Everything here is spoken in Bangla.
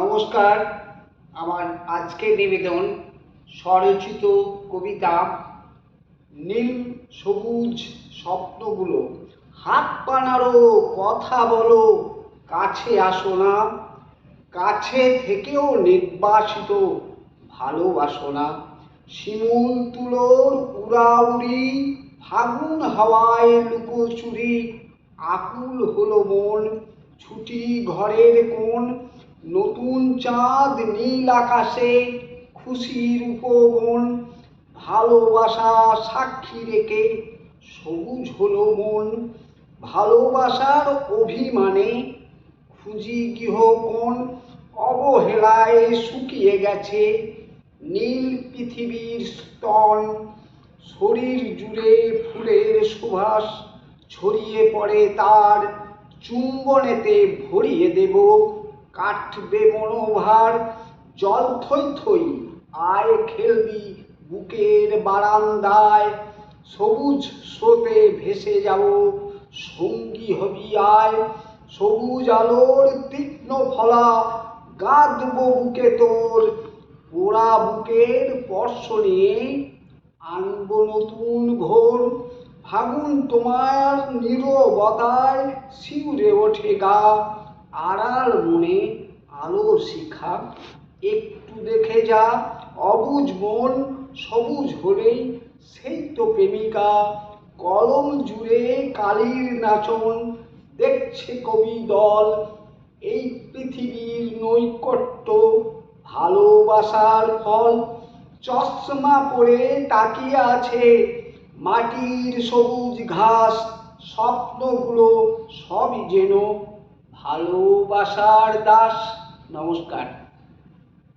নমস্কার, আমার আজকের নিবেদন স্বরচিত কবিতা নীল সবুজ স্বপ্নগুলো। হাত পানারো কথা বলো, কাছে আসো না। কাছে থেকেও নির্বাসিত, ভালোবাসো না। শিমুল তুলোর উড়াউড়ি, ফাগুন হাওয়ায় লুকোচুরি আকুল হলো মন, ছুটি ঘরের কোণ নতুন চাঁদ নীল আকাশে খুশির উপবন ভালোবাসা সাক্ষী রেখে সবুজ হলো মন। ভালোবাসার অভিমানে খুঁজি গৃহকোণ, অবহেলায় শুকিয়ে গেছে নীল পৃথিবীর স্তন। শরীর জুড়ে ফুলের সুভাষ ছড়িয়ে পড়ে তার, চুম্বনেতে ভরিয়ে দেব কাটবে মনোভার, জল থই থই আয় খেলবি বুকের বারান্দায়। সবুজ স্রোতে ভেসে যাব, সঙ্গী হবি আয়। সবুজ আলোর তীক্ষ্ণ ফলা গাঁদব বুকে তোর। পোড়া বুকের স্পর্শ নিয়ে আনব নতুন ঘোর। ফাগুন তোমার নীরবতায়, শিউরে ওঠে গা। আড়াল মনে আলোর শিখা, একটু দেখে যা, অবুজ মন, সবুজ হলেই সেই তো প্রেমিকা। কলম জুড়ে কালির নাচন, দেখছে কবি দল। এই পৃথিবীর নৈকট্য, ভালোবাসার ফল। চশমা পরে তাকিয়ে আছে মাটির সবুজ ঘাস, স্বপ্নগুলো সবই যেন ভালোবাসার দাস। নমস্কার।